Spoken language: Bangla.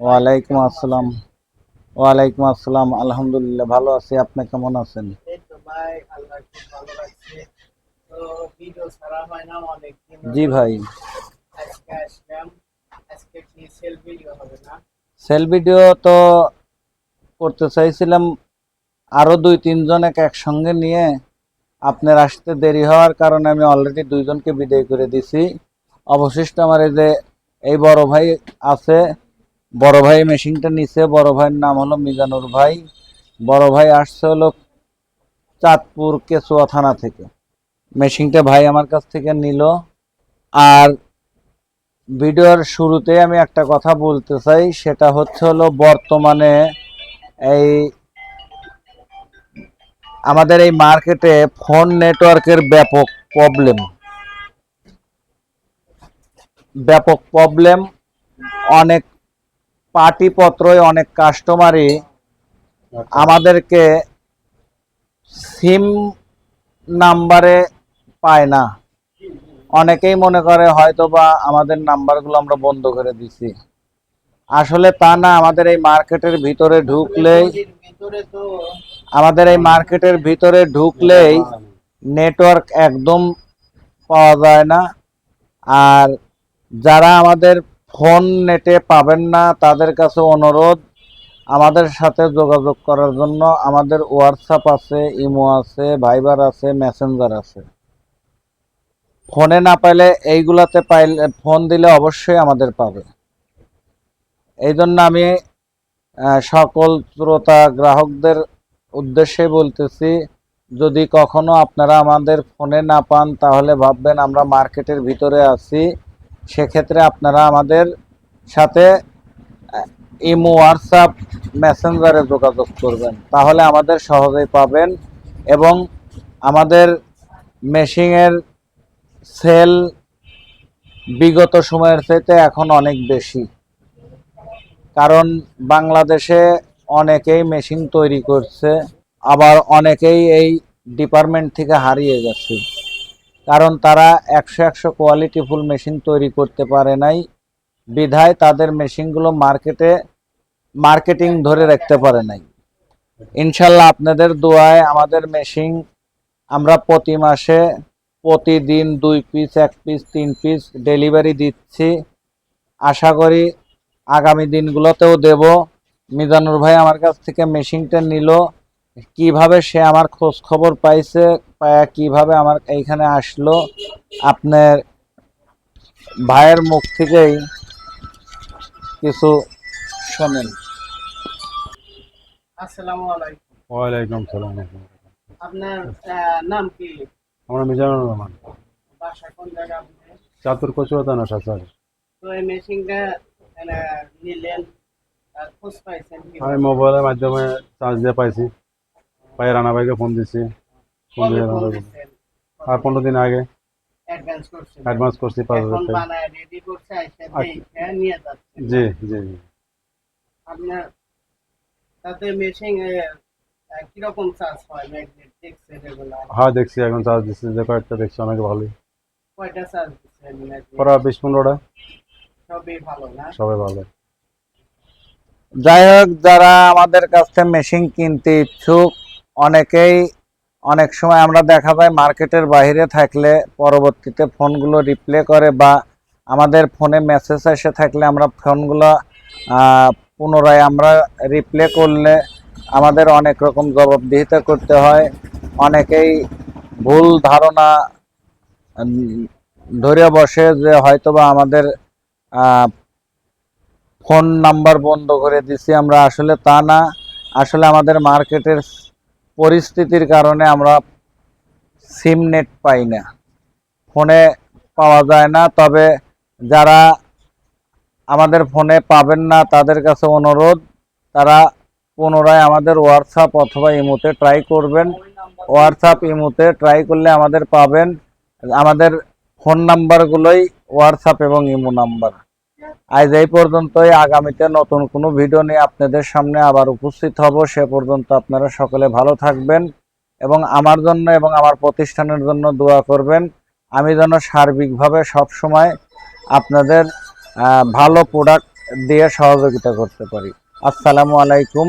ওয়ালাইকুম আসসালাম। ওয়ালাইকুম আসসালাম আলহামদুলিল্লাহ ভালো আছি। আপনি কেমন আছেন? জি ভাই। সেল ভিডিও সেল ভিডিও তো করতে চাইছিলাম আরও দুই তিনজনকে একসঙ্গে নিয়ে। আপনার আসতে দেরি হওয়ার কারণে আমি অলরেডি দুইজনকে বিদায় করে দিছি। অবশিষ্ট আমার এই যে এই বড় ভাই আছে বড় ভাই মেশিনটা নিছে, বড় ভাইয়ের নাম হলো মিজানুর ভাই। বড় ভাই আসছে হলো চাঁদপুর কেচুয়া থানা থেকে। মেশিনটা ভাই আমার কাছ থেকে নিল। আর ভিডিওর শুরুতে আমি একটা কথা বলতে চাই, সেটা হচ্ছে হলো বর্তমানে এই আমাদের এই মার্কেটে ফোন নেটওয়ার্কের ব্যাপক প্রবলেম। ব্যাপক প্রবলেম, অনেক পার্টিপত্রই অনেক কাস্টমারই আমাদেরকে সিম নাম্বারে পায় না। অনেকেই মনে করে হয়তো বা আমাদের নাম্বারগুলো আমরা বন্ধ করে দিছি। আসলে তা না আমাদের এই মার্কেটের ভিতরে ঢুকলেই আমাদের এই মার্কেটের ভিতরে ঢুকলেই নেটওয়ার্ক একদম পাওয়া যায় না। আর যারা আমাদের ফোন নেটে পাবেন না, তাদের কাছে অনুরোধ, আমাদের সাথে যোগাযোগ করার জন্য আমাদের হোয়াটসঅ্যাপ আছে ইমো আছে ভাইবার আছে মেসেঞ্জার আছে। ফোনে না পাইলে এইগুলাতে পাইলে, ফোন দিলে অবশ্যই আমাদের পাবে। এই জন্য আমি সকল শ্রোতা গ্রাহকদের উদ্দেশ্যে বলতেছি, যদি কখনো আপনারা আমাদের ফোনে না পান, তাহলে ভাববেন আমরা মার্কেটের ভিতরে আছি। সেক্ষেত্রে আপনারা আমাদের সাথে ইমো, হোয়াটসঅ্যাপ, মেসেঞ্জারে যোগাযোগ করবেন। তাহলে আমাদের সহজেই পাবেন এবং আমাদের মেশিনের সেল বিগত সময়ের চাইতে এখন অনেক বেশি। কারণ বাংলাদেশে অনেকেই মেশিন তৈরি করছে, আবার অনেকেই এই ডিপার্টমেন্ট থেকে হারিয়ে গেছে। কারণ তারা একশো একশো কোয়ালিটিফুল মেশিন তৈরি করতে পারে নাই। বিধায় তাদের মেশিনগুলো মার্কেটে মার্কেটিং ধরে রাখতে পারে নাই। ইনশাল্লাহ আপনাদের দোয়ায় আমাদের মেশিন আমরা প্রতি মাসে প্রতিদিন দুই পিস এক পিস তিন পিস ডেলিভারি দিচ্ছি। আশা করি আগামী দিনগুলোতেও দেব। মিজানুর ভাই আমার কাছ থেকে মেশিনটা নিল। কীভাবে সে আমার খোঁজ খবর পাইছে পায়া কীভাবে আমার এইখানে আসলো আপনার ভাইয়ের মুখ থেকেই কিছু শোনেন। আসসালামু আলাইকুম। ওয়ালাইকুম সালাম আপনার নাম কি? আমরা মিজানুর রহমান। বাসা কোন জায়গা আপনি? চাতুর কচুয়া থানা স্যার তো এই মেশিনটা নিলেন আর খোঁজ পাইছেন আমি মোবাইলের মাধ্যমে চার্জ দিয়ে পাইছি। পাই রানা ভাইকে ফোন দিছি। ফোন দিয়ে রানা ভাই আর পনেরো দিন আগে। অ্যাডভান্স করছি পাঁচ হাজার টাকা। যাচ্ছে। জি জি জি। আপনার তাতে কীরকম চার্জ হয় ম্যাগনেট দেখছেন এগুলো? হ্যাঁ দেখছি এখন চার্জ দিচ্ছি যে কয়েকটা দেখছি অনেক ভালোই। কয়টা চার্জ দিচ্ছেন বিশ পনেরোটা। সবই ভালো না? সবাই ভালো। যাই হোক যারা আমাদের কাছ থেকে মেশিন কিনতে ইচ্ছুক অনেকেই অনেক সময় আমরা দেখা যায় মার্কেটের বাইরে থাকলে পরবর্তীতে ফোনগুলো রিপ্লে করে বা আমাদের ফোনে মেসেজ এসে থাকলে আমরা ফোনগুলো পুনরায় আমরা রিপ্লে করলে আমাদের অনেক রকম জবাবদিহিতা করতে হয়। অনেকেই ভুল ধারণা ধরে বসে যে হয়তোবা আমাদের ফোন নাম্বার বন্ধ করে দিছি আমরা, আসলে তা না। আসলে আমাদের মার্কেটের পরিস্থিতির কারণে আমরা সিম নেট পাই না। ফোনে পাওয়া যায় না, তবে যারা আমাদের ফোনে পাবেন না, তাদের কাছে অনুরোধ, তারা পুনরায় আমাদের হোয়াটসঅ্যাপ অথবা ইমোতে ট্রাই করবেন। হোয়াটসঅ্যাপ ইমোতে ট্রাই করলে আমাদের পাবেন। আমাদের ফোন নাম্বারগুলোই হোয়াটসঅ্যাপ এবং ইমো নাম্বার আজ এই পর্যন্তই। আগামীতে নতুন কোনো ভিডিও নিয়ে আপনাদের সামনে আবার উপস্থিত হব। সে পর্যন্ত আপনারা সকলে ভালো থাকবেন এবং আমার জন্য এবং আমার প্রতিষ্ঠানের জন্য দোয়া করবেন। আমি যেন সার্বিকভাবে সবসময় আপনাদের ভালো প্রোডাক্ট দিয়ে সহযোগিতা করতে পারি। আসসালামু আলাইকুম।